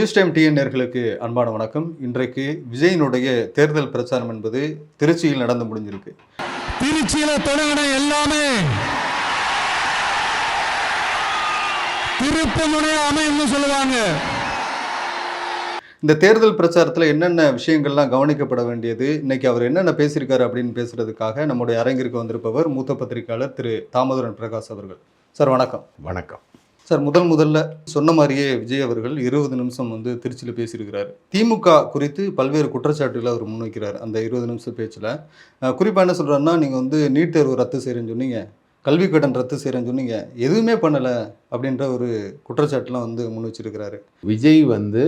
News time டிஎன்ஆர்களுக்கு அன்பான வணக்கம். இன்றைக்கு விஜயனுடைய தேர்தல் பிரச்சாரம் என்பது திருச்சியில் நடந்து முடிஞ்சிருக்கு. திருச்சியில தொடங்கின எல்லாமே. திருப்பு முனைய அமையும்னு சொல்லுவாங்க. இந்த தேர்தல் பிரச்சாரத்தில் என்னென்ன விஷயங்கள்லாம் கவனிக்கப்பட வேண்டியது இன்னைக்கு அவர் என்னென்ன பேசியிருக்காரு அப்படின்னு பேசுறதுக்காக நம்முடைய அரங்கிற்கு வந்திருப்பவர் மூத்த பத்திரிகையாளர் திரு தாமோதரன் பிரகாஷ் அவர்கள். சார் வணக்கம். வணக்கம். சார் முதல் முதல்ல சொன்ன மாதிரியே விஜய் அவர்கள் இருபது நிமிஷம் வந்து திருச்சியில் பேசியிருக்கிறார். திமுக குறித்து பல்வேறு குற்றச்சாட்டுகளை அவர் முன்வைக்கிறார் அந்த இருபது நிமிஷம் பேச்சில். குறிப்பாக என்ன சொல்கிறாருன்னா நீங்கள் வந்து நீட் தேர்வு ரத்து செய்கிறேன்னு சொன்னீங்க கல்வி கடன் ரத்து செய்கிறேன்னு சொன்னீங்க எதுவுமே பண்ணலை அப்படின்ற ஒரு குற்றச்சாட்டுலாம் வந்து முன் வச்சிருக்கிறாரு விஜய் வந்து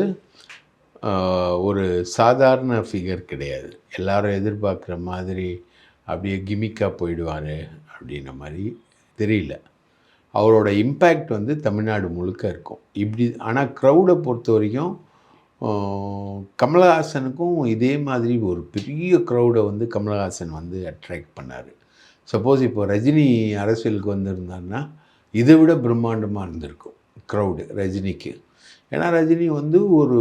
ஒரு சாதாரண ஃபிகர் கிடையாது. எல்லாரும் எதிர்பார்க்குற மாதிரி அப்படியே கிமிக்காக போயிடுவார் அப்படின்ற மாதிரி தெரியல. அவரோட இம்பேக்ட் வந்து தமிழ்நாடு முழுக்க இருக்கும். இப்படி ஆனால் க்ரௌடை பொறுத்த வரைக்கும் கமலஹாசனுக்கும் இதே மாதிரி ஒரு பெரிய க்ரௌடை வந்து கமலஹாசன் வந்து அட்ராக்ட் பண்ணார். சப்போஸ் இப்போ ரஜினி அரசியலுக்கு வந்திருந்தாருன்னா இதை விட பிரம்மாண்டமாக இருந்திருக்கும் க்ரௌடு ரஜினிக்கு. ஏன்னா ரஜினி வந்து ஒரு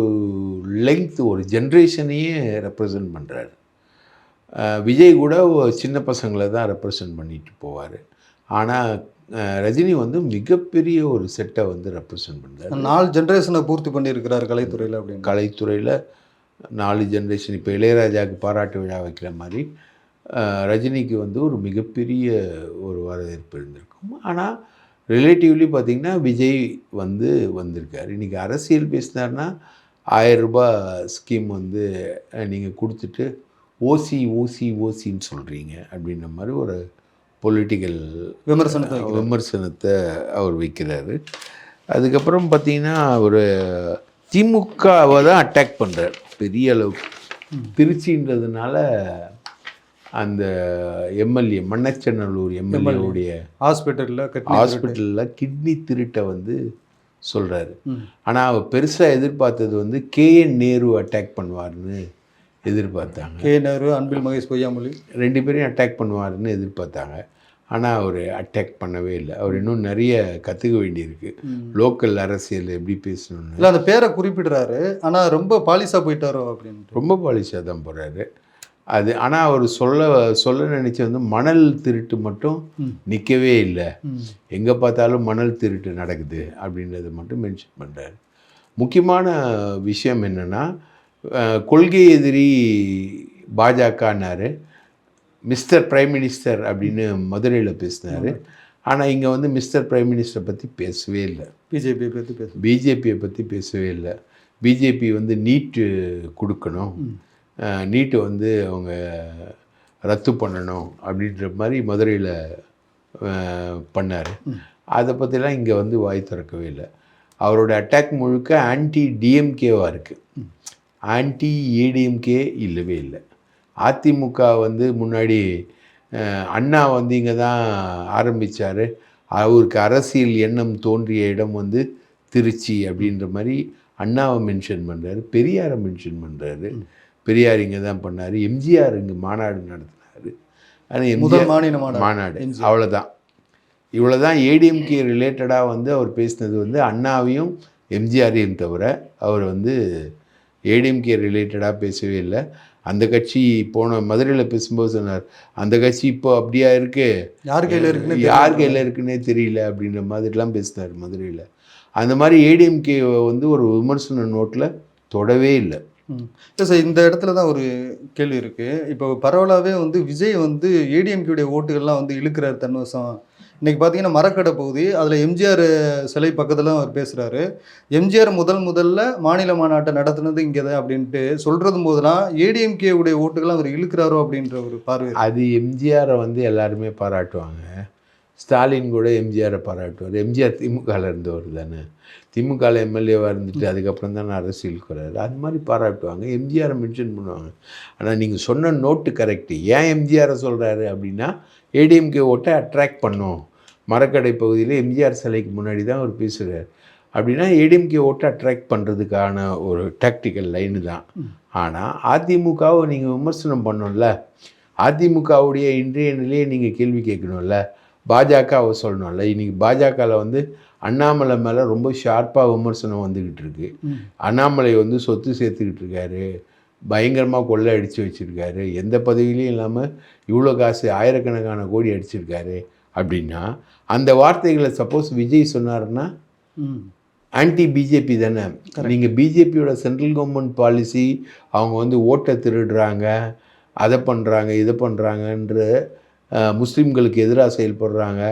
லெங்த் ஒரு ஜென்ரேஷனையே ரெப்ரசன்ட் பண்ணுறாரு விஜய் கூட சின்ன பசங்களை தான் ரெப்ரசன்ட் பண்ணிட்டு போவார். ஆனால் ரஜினி வந்து மிகப்பெரிய ஒரு செட்டை வந்து ரெப்ரசன்ட் பண்ணுறாரு நாலு ஜென்ரேஷனை பூர்த்தி பண்ணியிருக்கிறார் கலைத்துறையில் அப்படின்னு. கலைத்துறையில் நாலு ஜென்ரேஷன் இப்போ இளையராஜாவுக்கு பாராட்டு விழா வைக்கிற மாதிரி ரஜினிக்கு வந்து ஒரு மிகப்பெரிய ஒரு வரவேற்பு இருந்திருக்கும். ஆனால் ரிலேட்டிவ்லி பார்த்திங்கன்னா விஜய் வந்து வந்திருக்கார். இன்றைக்கி அரசியல் பேசினார்னா ஆயிரம் ரூபாய் ஸ்கீம் வந்து நீங்கள் கொடுத்துட்டு ஓசி ஓசி ஓசின்னு சொல்கிறீங்க அப்படின்ற மாதிரி ஒரு பொலிட்டிக்கல் விமர்சனத்தை. விமர்சனத்தை அவர் வைக்கிறாரு. அதுக்கப்புறம் பார்த்தீங்கன்னா அவர் திமுகவை தான் அட்டாக் பண்ணுறார் பெரிய அளவுக்கு. திருச்சின்றதுனால அந்த எம்எல்ஏ மண்ணச்சநல்லூர் எம்எல்ஏவுடைய ஹாஸ்பிட்டலில் ஹாஸ்பிட்டலில் கிட்னி திருட்டை. வந்து சொல்கிறாரு. ஆனால் அவர் பெருசாக எதிர்பார்த்தது வந்து கேஎன் நேரு அட்டாக் பண்ணுவார்னு எதிர்பார்த்தாங்க. கே நேரு அன்பில் மகேஷ் பொய்யாமொழி. ரெண்டு பேரையும் அட்டாக் பண்ணுவாருன்னு எதிர்பார்த்தாங்க. ஆனால் அவர் அட்டாக் பண்ணவே இல்லை. அவர் இன்னும் நிறைய கற்றுக்க வேண்டியிருக்கு. லோக்கல் அரசியல் எப்படி பேசணும்னு. இல்லை அந்த பேரை குறிப்பிடுறாரு. ஆனால் ரொம்ப பாலிஷாக போயிட்டாரோ அப்படின்ட்டு. ரொம்ப பாலிஷாக தான் போகிறாரு அது ஆனால் அவர் சொல்ல சொல்ல நினச்சி வந்து மணல் திருட்டு மட்டும். நிற்கவே இல்லை. எங்கே பார்த்தாலும் மணல் திருட்டு நடக்குது அப்படின்றத மட்டும் மென்ஷன் பண்ணுறாரு முக்கியமான விஷயம் என்னென்னா கொள்கை எதிரி பாஜகன்னாரு மிஸ்டர் பிரைம் மினிஸ்டர் அப்படின்னு மதுரையில் பேசினார். ஆனால் இங்கே வந்து மிஸ்டர் பிரைம் மினிஸ்டர் பற்றி பேசவே இல்லை. பிஜேபியை பற்றி பேச பிஜேபியை பற்றி பேசவே இல்லை. பிஜேபி வந்து நீட்டு கொடுக்கணும். நீட்டு வந்து அவங்க ரத்து பண்ணணும் அப்படின்ற மாதிரி மதுரையில் பண்ணார். அதை பற்றிலாம் இங்கே வந்து வாய் திறக்கவே இல்லை. அவரோட அட்டாக் முழுக்க ஆன்டி டிஎம்கேவாக இருக்குது ஆன்டி ஏடிஎம்கே இல்லவே இல்லை. அதிமுக வந்து முன்னாடி அண்ணா வந்து இங்கே தான் ஆரம்பித்தார் அவருக்கு அரசியல் எண்ணம் தோன்றிய இடம் வந்து திருச்சி அப்படின்ற மாதிரி அண்ணாவை மென்ஷன் பண்ணுறாரு பெரியாரை மென்ஷன் பண்ணுறாரு பெரியார் இங்கே தான் பண்ணார். எம்ஜிஆர் இங்கே மாநாடு நடத்தினார். ஆனால் எம்ஜிஆர் மாநில. மாநாடு. அவ்வளோதான் இவ்வளோ தான் ஏடிஎம்கே ரிலேட்டடாக வந்து அவர் பேசினது வந்து அண்ணாவையும் எம்ஜிஆரையும் தவிர அவர் வந்து ஏடிஎம்கே ரிலேட்டடாக பேசவே இல்லை. அந்த கட்சி போன மதுரையில் பேசும்போது சொன்னார் அந்த கட்சி இப்போ அப்படியா இருக்கு? யார் கையில் இருக்குன்னு யார் கையில் இருக்குன்னே தெரியல அப்படின்ற மாதிரிலாம் பேசினார் மதுரையில். அந்த மாதிரி ஏடிஎம்கே வந்து ஒரு விமர்சன நோட்டில் தொடவே இல்லை. இல்லை சார் இந்த இடத்துல தான் ஒரு கேள்வி இருக்கு. இப்போ பரவலாகவே வந்து விஜய் வந்து ஏடிஎம்கேடைய ஓட்டுகள்லாம் வந்து இழுக்கிறார் தன்வசம் இன்றைக்கி பார்த்தீங்கன்னா மரக்கடை பகுதி அதில் எம்ஜிஆர் சிலை பக்கத்தில் அவர் பேசுகிறாரு எம்ஜிஆர் முதல் முதல்ல மாநில மாநாட்டை நடத்தினது இங்கே தான் அப்படின்ட்டு சொல்கிறது போதெல்லாம் ஏடிஎம்கே உடைய ஓட்டுகள் அவர் இழுக்கிறாரோ அப்படின்ற ஒரு பார்வை அது எம்ஜிஆரை வந்து எல்லாருமே பாராட்டுவாங்க. ஸ்டாலின் கூட எம்ஜிஆரை பாராட்டுவார். எம்ஜிஆர் திமுகவில் இருந்தவர் தானே. திமுகவில் எம்எல்ஏவாக இருந்துட்டு அதுக்கப்புறம் தான் அரசியலுக்கு வர்றாரு அது மாதிரி பாராட்டுவாங்க. எம்ஜிஆரை மென்ஷன் பண்ணுவாங்க. ஆனால் நீங்கள் சொன்ன நோட்டு கரெக்டு ஏன் எம்ஜிஆரை சொல்கிறாரு அப்படின்னா ஏடிஎம்கே ஓட்டை அட்ராக்ட் பண்ணும். மரக்கடை பகுதியில் எம்ஜிஆர் சிலைக்கு முன்னாடி தான் அவர் பேசுகிறார் அப்படின்னா ஏடிஎம்கே ஓட்டை அட்ராக்ட் பண்ணுறதுக்கான ஒரு டாக்டிக்கல் லைனு தான். ஆனால் அதிமுகவை நீங்கள் விமர்சனம் பண்ணணும்ல. அதிமுகவுடைய இன்றைய நிலையை நீங்கள் கேள்வி கேட்கணும்ல. பாஜகவை சொல்லணும்ல. இன்னைக்கு பாஜகவில் வந்து அண்ணாமலை மேலே ரொம்ப ஷார்ப்பாக விமர்சனம் வந்துக்கிட்டு இருக்கு. அண்ணாமலை வந்து சொத்து சேர்த்துக்கிட்டு இருக்காரு. பயங்கரமாக கொள்ளை அடித்து வச்சுருக்காரு. எந்த பதவியிலையும் இல்லாமல் இவ்வளோ காசு ஆயிரக்கணக்கான கோடி அடிச்சிருக்காரு. அப்படின்னா அந்த வார்த்தைகளை சப்போஸ் விஜய் சொன்னாருன்னா ம். ஆன்டி பிஜேபி தானே? நீங்கள் பிஜேபியோட சென்ட்ரல் கவர்மெண்ட் பாலிசி அவங்க வந்து ஓட்டை திருடுறாங்க அதை பண்ணுறாங்க இதை பண்ணுறாங்கன்ற முஸ்லீம்களுக்கு எதிராக செயல்படுறாங்க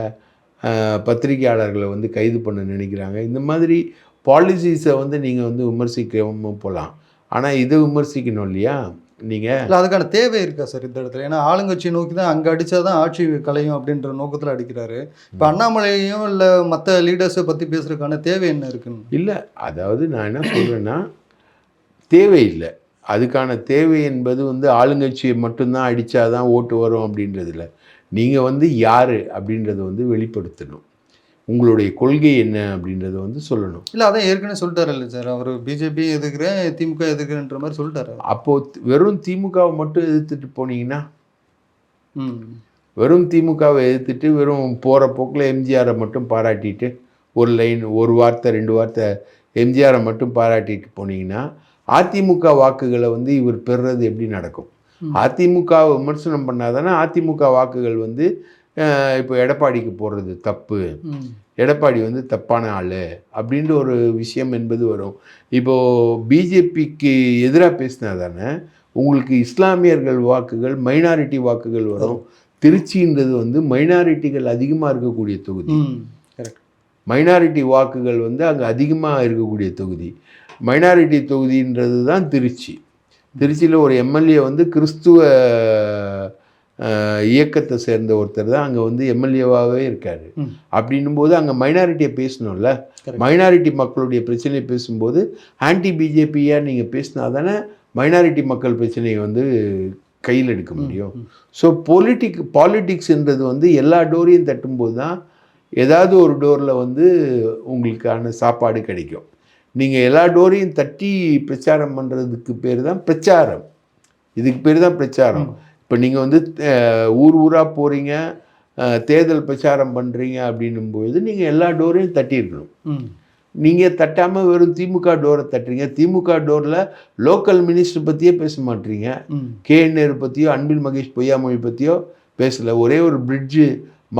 பத்திரிகையாளர்களை வந்து கைது பண்ண நினைக்கிறாங்க. இந்த மாதிரி பாலிசிஸை வந்து நீங்கள் வந்து விமர்சிக்கவும் போகலாம் ஆனால் இதை விமர்சிக்கணும் இல்லையா? நீங்கள் இல்லை அதுக்கான தேவை இருக்கா சார் இந்த இடத்துல? ஏன்னா ஆளுங்கட்சியை நோக்கி தான் அங்கே அடிச்சாதான் ஆட்சி கலையும் அப்படின்ற நோக்கத்தில் அடிக்கிறாரு. இப்போ அண்ணாமலையும் இல்லை மற்ற லீடர்ஸை பற்றி பேசுறதுக்கான தேவை என்ன இருக்குன்னு? இல்லை அதாவது நான் என்ன சொல்கிறேன்னா தேவையில்லை அதுக்கான தேவை என்பது வந்து ஆளுங்கட்சியை மட்டும்தான் அடித்தாதான் ஓட்டு வரும் அப்படின்றது இல்லை. நீங்கள் வந்து யார் அப்படின்றத வந்து வெளிப்படுத்தணும். உங்களுடைய கொள்கை என்ன அப்படின்றத வந்து சொல்லணும். இல்லை அதான் ஏற்கனவே சொல்லிட்டாரு இல்லை சார். அவர் பிஜேபி எதுக்குறேன் திமுக எதுக்குறேன்ற மாதிரி சொல்லிட்டாரு. அப்போது வெறும் திமுகவை மட்டும் எதிர்த்துட்டு போனீங்கன்னா? வெறும் திமுகவை எதிர்த்துட்டு வெறும் போகிற போக்கில் எம்ஜிஆரை மட்டும் பாராட்டிட்டு ஒரு லைன் ஒரு வார்த்தை ரெண்டு வார்த்தை எம்ஜிஆரை மட்டும் பாராட்டிட்டு போனீங்கன்னா அதிமுக வாக்குகளை வந்து இவர் பெறுறது எப்படி நடக்கும். அதிமுக விமர்சனம் பண்ணாதானே அதிமுக வாக்குகள் வந்து இப்போ எடப்பாடிக்கு போடுறது தப்பு. எடப்பாடி வந்து தப்பான ஆள் அப்படின்ற ஒரு விஷயம் என்பது வரும். இப்போது பிஜேபிக்கு எதிராக பேசினா தானே உங்களுக்கு இஸ்லாமியர்கள் வாக்குகள் மைனாரிட்டி வாக்குகள் வரும். திருச்சின்றது வந்து மைனாரிட்டிகள் அதிகமாக இருக்கக்கூடிய தொகுதி. மைனாரிட்டி வாக்குகள் வந்து அங்கே அதிகமாக இருக்கக்கூடிய தொகுதி. மைனாரிட்டி தொகுதின்றது தான் திருச்சி. திருச்சியில் ஒரு எம்எல்ஏ வந்து கிறிஸ்துவ இயக்கத்தை சேர்ந்த ஒருத்தர் தான் அங்கே வந்து எம்எல்ஏவாகவே இருக்கார். அப்படின்னும் போது அங்கே மைனாரிட்டியை பேசணும்ல. மைனாரிட்டி மக்களுடைய பிரச்சனையை பேசும்போது ஆன்டி பிஜேபியாக நீங்கள் பேசினா தானே மைனாரிட்டி மக்கள் பிரச்சனையை வந்து கையில் எடுக்க முடியும். ஸோ பொலிட்டிக் பாலிட்டிக்ஸ்ன்றது வந்து எல்லா டோரையும் தட்டும்போது தான் ஏதாவது ஒரு டோரில் வந்து உங்களுக்கான சாப்பாடு கிடைக்கும். நீங்கள் எல்லா டோரையும் தட்டி பிரச்சாரம் பண்ணுறதுக்கு பேர் தான் பிரச்சாரம். இதுக்கு பேர் தான் பிரச்சாரம். இப்போ நீங்கள் வந்து ஊர் ஊராக போகிறீங்க தேர்தல் பிரச்சாரம் பண்ணுறீங்க அப்படின்னும்போது நீங்கள் எல்லா டோரையும் தட்டியிருக்கணும். நீங்கள் தட்டாமல் வெறும் திமுக டோரை தட்டுறீங்க. திமுக டோரில் லோக்கல் மினிஸ்டர் பற்றியே பேச மாட்டீங்க. கே. நேரு பற்றியோ அன்பில் மகேஷ் பொய்யாமொழி பற்றியோ பேசல. ஒரே ஒரு பிரிட்ஜு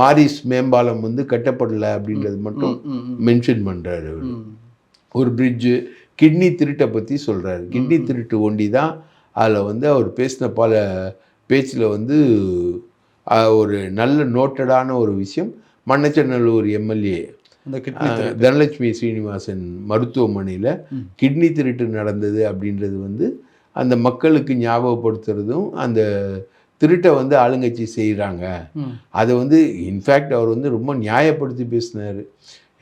மாரிஸ் மேம்பாலம் வந்து கட்டப்படலை அப்படின்றது மட்டும் மென்ஷன் பண்ணுறாரு அவர். ஒரு பிரிட்ஜு கிட்னி திருட்டை பற்றி சொல்கிறாரு கிட்னி திருட்டு ஒண்டி தான் அதில் வந்து அவர் பேசின பல பேச்சில் வந்து ஒரு நல்ல நோட்டடான ஒரு விஷயம். மண்ணச்சநல்லூர் எம்எல்ஏ தனலட்சுமி ஸ்ரீனிவாசன் மருத்துவமனையில். கிட்னி திருட்டு நடந்தது அப்படின்றது வந்து அந்த மக்களுக்கு ஞாபகப்படுத்துறதும் அந்த திருட்டை வந்து ஆளுங்கட்சி செய்கிறாங்க. அதை வந்து இன்ஃபேக்ட் அவர் வந்து ரொம்ப நியாயப்படுத்தி பேசினார்.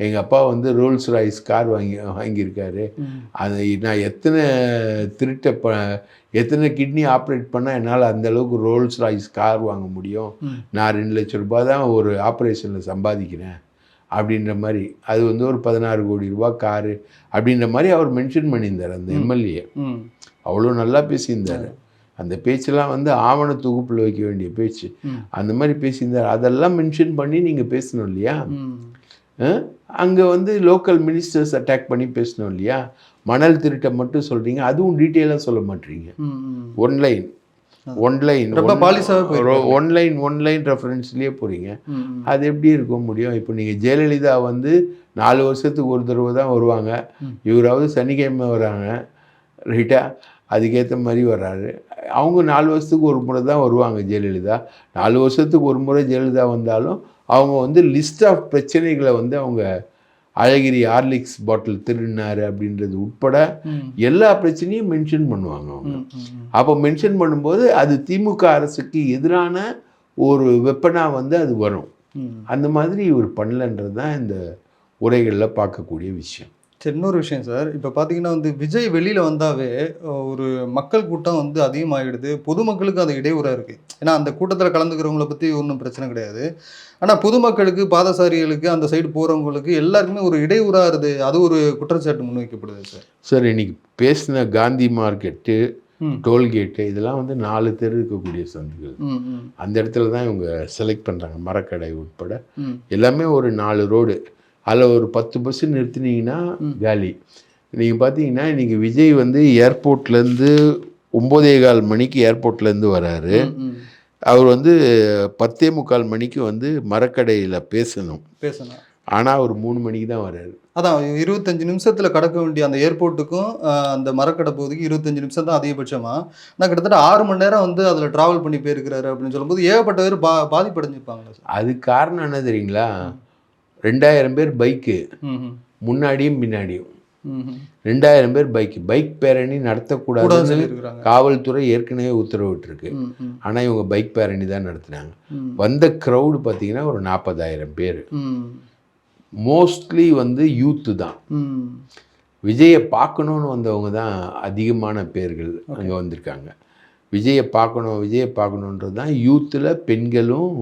எங்கள் அப்பா வந்து ரோல்ஸ் ராய்ஸ் கார் வாங்கி வாங்கியிருக்காரு. அது நான் எத்தனை திருட்டை ப எத்தனை கிட்னி ஆப்ரேட் பண்ணால் என்னால் அந்த அளவுக்கு ரோல்ஸ் ராய்ஸ் கார் வாங்க முடியும்? நான் ரெண்டு லட்ச ரூபாய் தான் ஒரு ஆப்ரேஷனில் சம்பாதிக்கிறேன். அப்படின்ற மாதிரி. அது வந்து ஒரு பதினாறு கோடி ரூபாய் காரு அப்படின்ற மாதிரி அவர் மென்ஷன் பண்ணியிருந்தார் அந்த எம்எல்ஏ அவ்வளோ நல்லா பேசியிருந்தார். அந்த பேச்செல்லாம் வந்து ஆவண தொகுப்பில் வைக்க வேண்டிய பேச்சு. அந்த மாதிரி பேசியிருந்தார். அதெல்லாம் மென்ஷன் பண்ணி நீங்கள் பேசணும் இல்லையா? அங்கே வந்து லோக்கல் மினிஸ்டர்ஸ் அட்டாக் பண்ணி பேசணும் இல்லையா? மணல் திருட்டை மட்டும் சொல்கிறீங்க அதுவும் டீட்டெயிலாக சொல்ல மாட்டீங்க. One line one line. One line one line ரெஃபரன்ஸ்லேயே போகிறீங்க அது எப்படி இருக்க முடியும்? இப்போ நீங்கள் ஜெயலலிதா வந்து நாலு வருஷத்துக்கு ஒரு தடவை தான் வருவாங்க. இவராவது சனிக்கிழமை வராங்க. ரைட்டா அதுக்கேற்ற மாதிரி வர்றாரு. அவங்க நாலு வருஷத்துக்கு ஒரு முறை தான் வருவாங்க ஜெயலலிதா. நாலு வருஷத்துக்கு ஒரு முறை ஜெயலலிதா வந்தாலும் அவங்க வந்து லிஸ்ட் ஆஃப் பிரச்சனைகளை வந்து அவங்க அழகிரி ஹார்லிக்ஸ் பாட்டில் திருடினாரு அப்படின்றது உட்பட எல்லா பிரச்சனையும் மென்ஷன் பண்ணுவாங்க அவங்க. அப்போ மென்ஷன் பண்ணும்போது அது திமுக அரசுக்கு எதிரான ஒரு வெப்பனாக வந்து அது வரும். அந்த மாதிரி இவர் பண்ணலன்றது தான் இந்த உரைகளில் பார்க்கக்கூடிய விஷயம். சரி இன்னொரு விஷயம் சார் இப்போ பார்த்தீங்கன்னா வந்து விஜய் வெளியில் வந்தாவே ஒரு மக்கள் கூட்டம் வந்து அதிகமாகிடுது பொதுமக்களுக்கு அது இடையூறாக இருக்குது ஏன்னா அந்த கூட்டத்தில் கலந்துக்கிறவங்கள பற்றி ஒன்றும் பிரச்சனை கிடையாது. ஆனால் பொதுமக்களுக்கு பாதசாரிகளுக்கு அந்த சைடு போகிறவங்களுக்கு எல்லாருக்குமே ஒரு இடையூறாக இருது அது ஒரு குற்றச்சாட்டு முன்வைக்கப்படுது சார் சார் இன்னைக்கு பேசின காந்தி மார்க்கெட்டு டோல்கேட்டு இதெல்லாம் வந்து நாலு தெரு இருக்கக்கூடிய சந்துகள். அந்த இடத்துல தான் இவங்க செலக்ட் பண்ணுறாங்க மரக்கடை உட்பட. எல்லாமே ஒரு நாலு ரோடு அதில் ஒரு பத்து பஸ் நிறுத்தினீங்கன்னா காலி. நீங்கள் பார்த்தீங்கன்னா இன்றைக்கி விஜய் வந்து ஏர்போர்ட்லேருந்து ஒம்போதே கால் மணிக்கு ஏர்போர்ட்லேருந்து வராரு. அவர் வந்து பத்தே முக்கால் மணிக்கு வந்து மரக்கடையில் பேசணும். பேசணும். ஆனால் அவர் மூணு மணிக்கு தான் வராரு. அதான் இருபத்தஞ்சு நிமிஷத்துல கடக்க வேண்டிய அந்த ஏர்போர்ட்டுக்கும் அந்த மரக்கடை பகுதிக்கு இருபத்தஞ்சு நிமிஷம் தான் அதிகபட்சமா. நான் கிட்டத்தட்ட ஆறு மணி நேரம் வந்து அதுல டிராவல் பண்ணி போயிருக்கிறாரு அப்படின்னு சொல்லும்போது ஏகப்பட்ட பேர் பா பாதிப்படைஞ்சிருப்பாங்களா சார்? அதுக்கு காரணம் என்ன தெரியுங்களா? ரெண்டாயிரம் பேர் பைக்கு. முன்னாடியும் பின்னாடியும். ரெண்டாயிரம் பேர் பைக் பைக் பேரணி கூடாது நடத்தக்கூடாதுன்னு காவல்துறை ஏற்கனவே உத்தரவிட்டிருக்கு. ஆனால் இவங்க பைக் பேரணி தான் நடத்துனாங்க. வந்த க்ரௌடு பார்த்தீங்கன்னா ஒரு நாற்பதாயிரம் பேர். மோஸ்ட்லி வந்து யூத்து தான். விஜயை பார்க்கணுன்னு வந்தவங்க தான் அதிகமான பேர்கள் அங்கே வந்திருக்காங்க. விஜயை பார்க்கணும் விஜயை பார்க்கணுன்றது தான் யூத்தில் பெண்களும்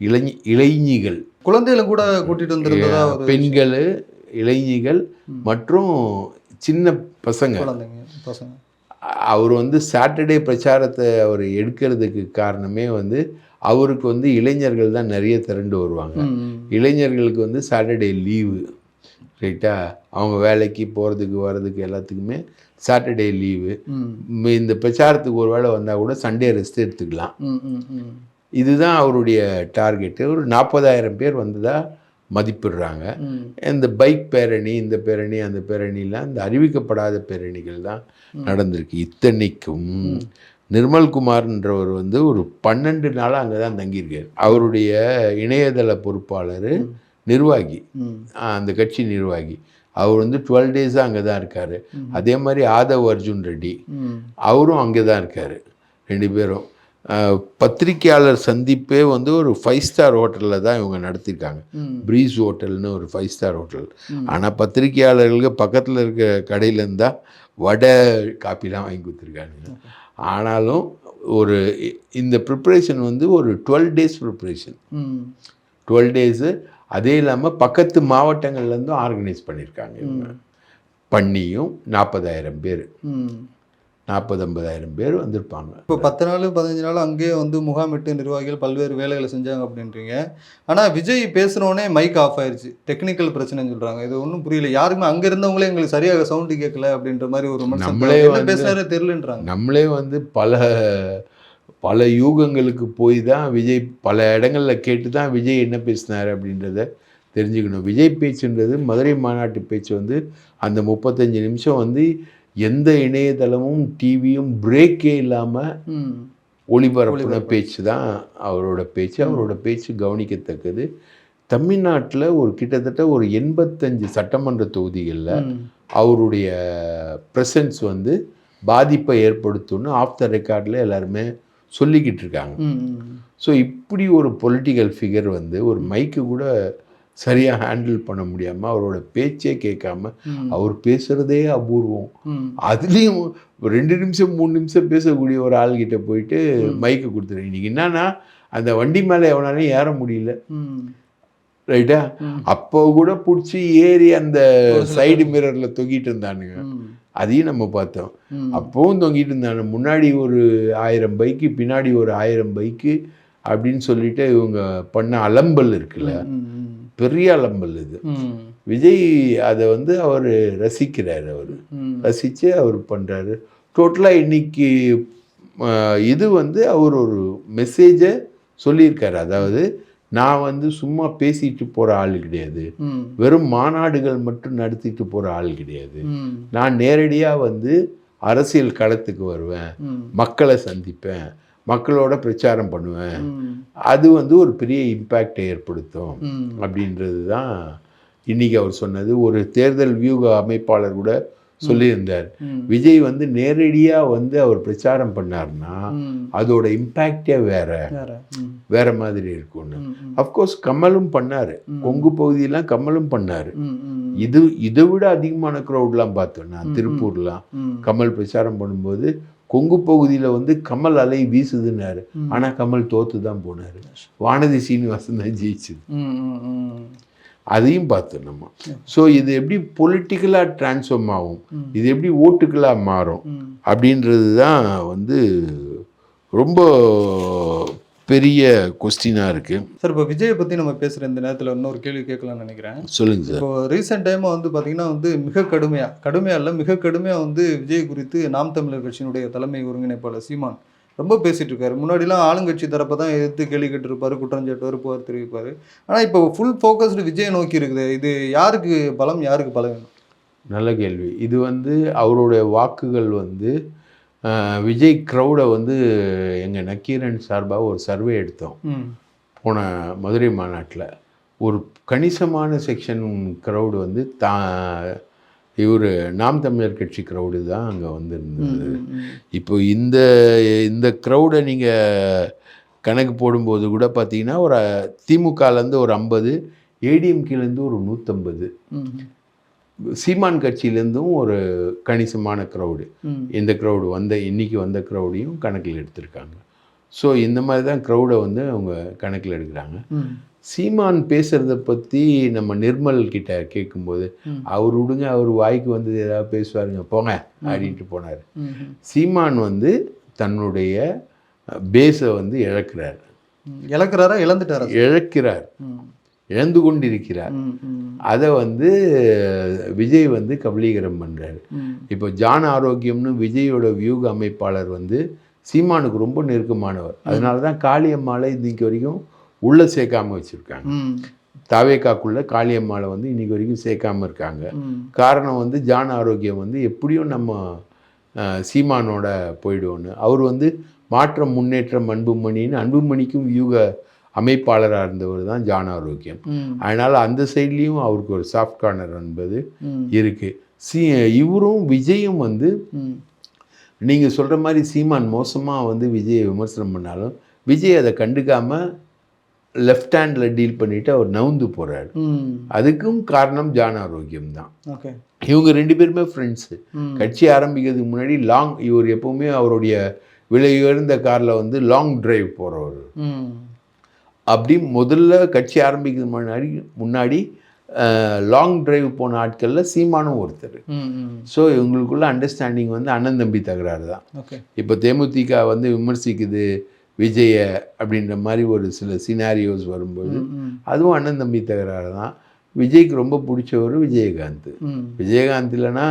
இளைஞ இளைஞிகள். குழந்தைகளும் கூட கூட்டிட்டு வந்திருந்ததா பெண்கள் இளைஞிகள் மற்றும் சின்ன பசங்க. பசங்க. அவர் வந்து சாட்டர்டே பிரச்சாரத்தை அவர் எடுக்கிறதுக்கு காரணமே வந்து அவருக்கு வந்து இளைஞர்கள் தான் நிறைய திரண்டு வருவாங்க. இளைஞர்களுக்கு வந்து சாட்டர்டே லீவு ரைட்டா? அவங்க வேலைக்கு போகிறதுக்கு வர்றதுக்கு எல்லாத்துக்குமே சாட்டர்டே லீவு. இந்த பிரச்சாரத்துக்கு ஒரு வேளை வந்தால் கூட சண்டே ரெஸ்ட் எடுத்துக்கலாம். இதுதான் அவருடைய டார்கெட்டு. ஒரு நாற்பதாயிரம் பேர் வந்ததா மதிப்பிடுறாங்க. இந்த பைக் பேரணி இந்த பேரணி அந்த பேரணிலாம் இந்த அறிவிக்கப்படாத பேரணிகள் தான் நடந்திருக்கு இத்தனைக்கும். நிர்மல்குமார்ன்றவர் வந்து ஒரு பன்னெண்டு நாளாக அங்கே தான் தங்கியிருக்கார். அவருடைய இணையதள பொறுப்பாளர் நிர்வாகி. அந்த கட்சி நிர்வாகி. அவர் வந்து டுவெல் டேஸாக அங்கே தான் இருக்கார். அதே மாதிரி ஆதவ் அர்ஜுன் ரெட்டி. அவரும் அங்கே தான் இருக்கார். ரெண்டு பேரும். ஆஹ் பத்திரிக்கையாளர் சந்திப்பே வந்து ஒரு ஃபைவ் ஸ்டார் ஹோட்டலில் தான் இவங்க நடத்தியிருக்காங்க ப்ரீஸ் ஹோட்டல்னு ஒரு ஃபைவ் ஸ்டார் ஹோட்டல் ஆனால் பத்திரிக்கையாளர்களுக்கு பக்கத்தில் இருக்க கடையில் இருந்தால் வடை காப்பிலாம் வாங்கி கொடுத்துருக்காங்க. ஆனாலும் ஒரு இந்த ப்ரிப்ரேஷன் வந்து ஒரு twelve days preparation twelve days அதே இல்லாமல் பக்கத்து மாவட்டங்கள்லேருந்தும் ஆர்கனைஸ் பண்ணியிருக்காங்க இவங்க. பண்ணியும் நாற்பதாயிரம் பேர். நாற்பது ஐம்பதாயிரம் பேர் வந்திருப்பாங்க. இப்போ பத்து நாள் பதினஞ்சு நாள் அங்கேயே வந்து முகாமிட்டு நிர்வாகிகள் பல்வேறு வேலைகளை செஞ்சாங்க அப்படின்றீங்க. ஆனால் விஜய் பேசுனோடனே மைக் ஆஃப் ஆயிருச்சு. டெக்னிக்கல் பிரச்சனைன்னு சொல்றாங்க. இது ஒன்றும் புரியல. யாருக்குமே அங்க இருந்தவங்களே எங்களுக்கு சரியாக சவுண்டு கேட்கல அப்படின்ற மாதிரி ஒரு நம்மளே பேசுறாரு தெரியலன்றாங்க. நம்மளே வந்து பல பல யூகங்களுக்கு போய் தான் விஜய் பல இடங்களில் கேட்டு தான் விஜய் என்ன பேசினார் அப்படின்றத தெரிஞ்சுக்கணும். விஜய் பேச்சுன்றது மதுரை மாநாட்டு பேச்சு வந்து அந்த முப்பத்தஞ்சு நிமிஷம் வந்து எந்த இணையதளமும் டிவியும் பிரேக்கே இல்லாமல் ஒளிபரப்புன பேச்சு தான் அவரோட பேச்சு. அவரோட பேச்சு கவனிக்கத்தக்கது. தமிழ்நாட்டில் ஒரு கிட்டத்தட்ட ஒரு எண்பத்தஞ்சு சட்டமன்ற தொகுதிகளில். அவருடைய ப்ரெசன்ஸ் வந்து பாதிப்பை ஏற்படுத்தும்னு ஆஃப் த ரெக்கார்டில் எல்லாருமே சொல்லிக்கிட்டு இருக்காங்க. ஸோ இப்படி ஒரு பொலிட்டிக்கல் ஃபிகர் வந்து ஒரு மைக்கு கூட சரியாக ஹேண்டில் பண்ண முடியாமல் அவரோட பேச்சே கேட்காம. அவர் பேசுகிறதே அபூர்வம். அதுலேயும் ரெண்டு நிமிஷம் மூணு நிமிஷம் பேசக்கூடிய ஒரு ஆள்கிட்ட போயிட்டு மைக்கு கொடுத்துரு இன்னைக்கு என்னன்னா அந்த வண்டி மேலே எவனாலையும் ஏற முடியல. ரைட்டா. அப்போ கூட பிடிச்சி ஏறி அந்த சைடு மிரரில் தொங்கிட்டு இருந்தானுங்க. அதையும் நம்ம பார்த்தோம். அப்போவும் தொங்கிட்டு இருந்தாங்க முன்னாடி ஒரு ஆயிரம் பைக்கு பின்னாடி ஒரு ஆயிரம் பைக்கு அப்படின்னு சொல்லிட்டு இவங்க பண்ண அலம்பல் இருக்குல்ல. பெரிய அலம்பல் இது. விஜய் அதை வந்து அவர் ரசிக்கிறார் அவர். ரசித்து அவர் பண்ணுறாரு டோட்டலாக இன்னைக்கு இது வந்து அவர் ஒரு மெசேஜை சொல்லியிருக்காரு அதாவது நான் வந்து சும்மா பேசிட்டு போகிற ஆள் கிடையாது. வெறும் மாநாடுகள் மட்டும் நடத்திட்டு போகிற ஆள் கிடையாது. நான் நேரடியாக வந்து அரசியல் களத்துக்கு வருவேன். மக்களை சந்திப்பேன் மக்களோட பிரச்சாரம் பண்ணுவேன். அது வந்து ஒரு பெரிய இம்பேக்டை ஏற்படுத்தும். அப்படின்றது தான் இன்னைக்கு அவர் சொன்னது ஒரு தேர்தல் வியூக அமைப்பாளர் கூட சொல்லியிருந்தார். விஜய் வந்து நேரடியாக வந்து அவர் பிரச்சாரம் பண்ணார்னா. அதோட இம்பேக்டே வேற வேற. மாதிரி இருக்கும்னு. அஃப்கோர்ஸ் கமலும் பண்ணார் கொங்கு பகுதியெல்லாம் கமலும் பண்ணார். இது இதை விட அதிகமான க்ரௌட்லாம் பார்த்தோம் நான் திருப்பூர்லாம். கமல் பிரச்சாரம் பண்ணும்போது கொங்கு பகுதியில் வந்து கமல் அலை வீசுதுன்னாரு. ஆனால் கமல் தோத்து தான் போனார். வானதி சீனிவாசன் தான் ஜெயிச்சுது. அதையும் பார்த்தோம் நம்ம. ஸோ இது எப்படி பொலிட்டிக்கலாக டிரான்ஸ்ஃபார்ம் ஆகும்? இது எப்படி ஓட்டுக்களாக மாறும். அப்படின்றது தான் வந்து ரொம்ப பெரிய கொஸ்டினாக இருக்குது சார் இப்போ விஜயை பற்றி நம்ம பேசுகிற இந்த நேரத்தில் இன்னொரு கேள்வி கேட்கலாம்னு நினைக்கிறேன். சொல்லுங்கள் சார் இப்போ ரீசெண்ட் டைமாக வந்து பார்த்தீங்கன்னா வந்து மிக கடுமையாக கடுமையாக இல்லை மிக கடுமையாக வந்து விஜய் குறித்து நாம் தமிழர் கட்சியினுடைய தலைமை ஒருங்கிணைப்பாளர் சீமான் ரொம்ப பேசிட்டு இருக்காரு. முன்னாடிலாம் ஆளுங்கட்சி தரப்பை தான் எதிர்த்து கேள்வி கேட்டிருப்பாரு குற்றஞ்சாட்டுவார் புகார் தெரிவிப்பார். ஆனால் இப்போ ஃபுல் ஃபோக்கஸ்டு விஜயை நோக்கி இருக்குது. இது யாருக்கு பலம் யாருக்கு பலம் நல்ல கேள்வி. இது வந்து அவருடைய வாக்குகள் வந்து விஜய் க்ரௌடை வந்து எங்கள் நக்கீரன் சார்பாக ஒரு சர்வே எடுத்தோம். போன மதுரை மாநாட்டில். ஒரு கணிசமான செக்ஷன் க்ரௌடு வந்து தா இவர் நாம் தமிழர் கட்சி க்ரௌடு தான் அங்கே வந்திருந்தது. இப்போ இந்த இந்த க்ரௌடை நீங்கள் கணக்கு போடும்போது கூட பார்த்தீங்கன்னா ஒரு திமுகலேருந்து ஒரு ஐம்பது ஏடிஎம்கேலேருந்து ஒரு நூற்றம்பது சீமான் கட்சியிலேருந்தும் ஒரு கணிசமான க்ரௌடு இந்த க்ரௌடு வந்த இன்னைக்கு வந்த க்ரௌடையும் கணக்கில் எடுத்திருக்காங்க. ஸோ இந்த மாதிரி தான் க்ரௌடை வந்து அவங்க கணக்கில் எடுக்கிறாங்க. சீமான் பேசுகிறத பற்றி நம்ம நிர்மல் கிட்ட கேட்கும்போது அவர் விடுங்க அவர் வாய்க்கு வந்தது ஏதாவது பேசுவாருங்க போங்க அப்படின்ட்டு போனார். சீமான் வந்து தன்னுடைய பேஸை வந்து இழக்கிறார். இழக்கிறாரா இழந்துட்டாரா? இழக்கிறார். இழந்து கொண்டிருக்கிறார். அதை வந்து விஜய் வந்து கபலீகரம் பண்ணுறாரு இப்போ ஜான் ஆரோக்கியம்னு விஜயோட வியூக அமைப்பாளர் வந்து சீமானுக்கு ரொம்ப நெருக்கமானவர். அதனால தான் காளியம்மாளை இன்னைக்கு வரைக்கும் உள்ளே சேர்க்காம வச்சுருக்காங்க. தாவேக்காக்குள்ள காளியம்மாளை வந்து இன்னைக்கு வரைக்கும் சேர்க்காம இருக்காங்க. காரணம் வந்து ஜான் ஆரோக்கியம் வந்து எப்படியும் நம்ம சீமானோட போயிடுவோன்னு அவர் வந்து மாற்றம் முன்னேற்றம் அன்புமணின்னு அன்புமணிக்கும் வியூக அமைப்பாளராக இருந்தவர் தான் ஜான் ஆரோக்கியம். அதனால் அந்த சைட்லேயும் அவருக்கு ஒரு சாஃப்ட் கார்னர் என்பது இருக்குது சி இவரும் விஜயும் வந்து நீங்கள் சொல்கிற மாதிரி சீமான் மோசமாக வந்து விஜயை விமர்சனம் பண்ணாலும் விஜய் அதை கண்டுக்காமல் லெஃப்ட் ஹேண்டில் டீல் பண்ணிவிட்டு அவர் நவுந்து போகிறாரு அதுக்கும் காரணம் ஜான் ஆரோக்கியம் தான். ஓகே. இவங்க ரெண்டு பேருமே ஃப்ரெண்ட்ஸு கட்சி ஆரம்பிக்கிறதுக்கு முன்னாடி லாங் இவர் எப்பவுமே அவருடைய விலை உயர்ந்த காரில் வந்து லாங் டிரைவ் போகிறவர் அப்படி முதல்ல கட்சி ஆரம்பிக்கிறது முன்னாடி முன்னாடி லாங் டிரைவ் போன ஆட்களில் சீமானும் ஒருத்தர். ஸோ இவங்களுக்குள்ள அண்டர்ஸ்டாண்டிங் வந்து அண்ணன் தம்பி தகராறு தான். இப்போ தேமுதிக வந்து விமர்சிக்குது விஜய அப்படின்ற மாதிரி ஒரு சில சினாரியோஸ் வரும்போது அதுவும் அண்ணன் தம்பி தகராறு தான். விஜய்க்கு ரொம்ப பிடிச்சவர் விஜயகாந்த். விஜயகாந்த் இல்லைன்னா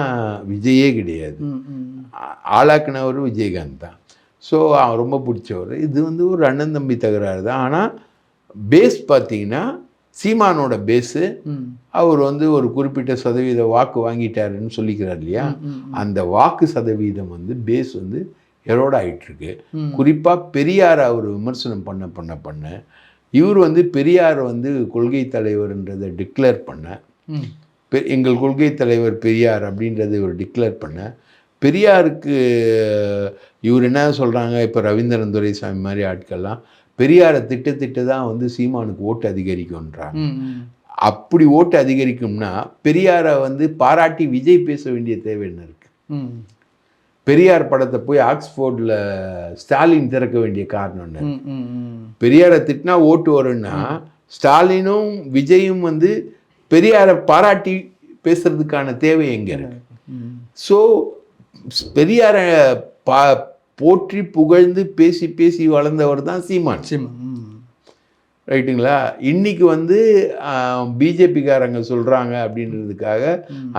விஜயே கிடையாது. ஆளாக்குனவர் விஜயகாந்த் தான். ஸோ ரொம்ப பிடிச்சவர். இது வந்து ஒரு அண்ணன் தம்பி தகராறு தான். ஆனால் பேஸ் பார்த்தீங்கன்னா சீமானோட பேஸு அவர் வந்து ஒரு குறிப்பிட்ட சதவீத வாக்கு வாங்கிட்டாருன்னு சொல்லிக்கிறார் இல்லையா? அந்த வாக்கு சதவீதம் வந்து பேஸ் வந்து எரோட ஆயிட்டிருக்கு. குறிப்பாக பெரியார் அவர் விமர்சனம் பண்ண பண்ண பண்ண இவர் வந்து பெரியார் வந்து கொள்கை தலைவர்ன்றதை டிக்ளேர் பண்ண எங்கள் கொள்கை தலைவர் பெரியார் அப்படின்றத இவர் டிக்ளேர் பண்ண பெரியாருக்கு இவர் என்ன சொல்கிறாங்க இப்போ ரவீந்திரன் துரைசாமி மாதிரி ஆட்கள்லாம் பெரியாரை திட்டு திட்டு தான் வந்து சீமானுக்கு ஓட்டு அதிகரிக்கும்ன்றாங்க. அப்படி ஓட்டு அதிகரிக்கும்னா பெரியாரை வந்து பாராட்டி விஜய் பேச வேண்டிய தேவை என்ன இருக்கு? பெரியார் படத்தை போய் ஆக்ஸ்போர்டில் ஸ்டாலின் திறக்க வேண்டிய காரணம் என்ன? பெரியாரை திட்டினா ஓட்டு வரும்னா ஸ்டாலினும் விஜயும் வந்து பெரியாரை பாராட்டி பேசுறதுக்கான தேவை எங்க இருக்கு? ஸோ பெரியாரை பா போற்றி புகழ்ந்து பேசி பேசி வளர்ந்தவர் தான் சீமான். ரைட்டுங்களா? இன்னைக்கு வந்து பிஜேபிக்காரங்க சொல்கிறாங்க அப்படின்றதுக்காக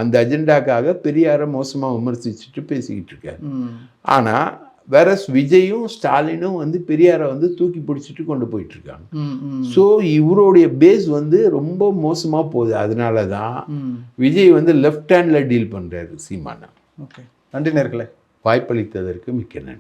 அந்த அஜெண்டாக்காக பெரியாரை மோசமாக விமர்சிச்சுட்டு பேசிக்கிட்டு இருக்காரு. ஆனால் வேற விஜயும் ஸ்டாலினும் வந்து பெரியாரை வந்து தூக்கி பிடிச்சிட்டு கொண்டு போயிட்டு இருக்காங்க. ஸோ இவருடைய பேஸ் வந்து ரொம்ப மோசமாக போகுது. அதனால தான் விஜய் வந்து லெஃப்ட் ஹேண்டில் டீல் பண்ணுறாரு சீமானா. ஓகே. நன்றி நேர்களே. வாய்ப்பளித்ததற்கு மிக்க நன்றி.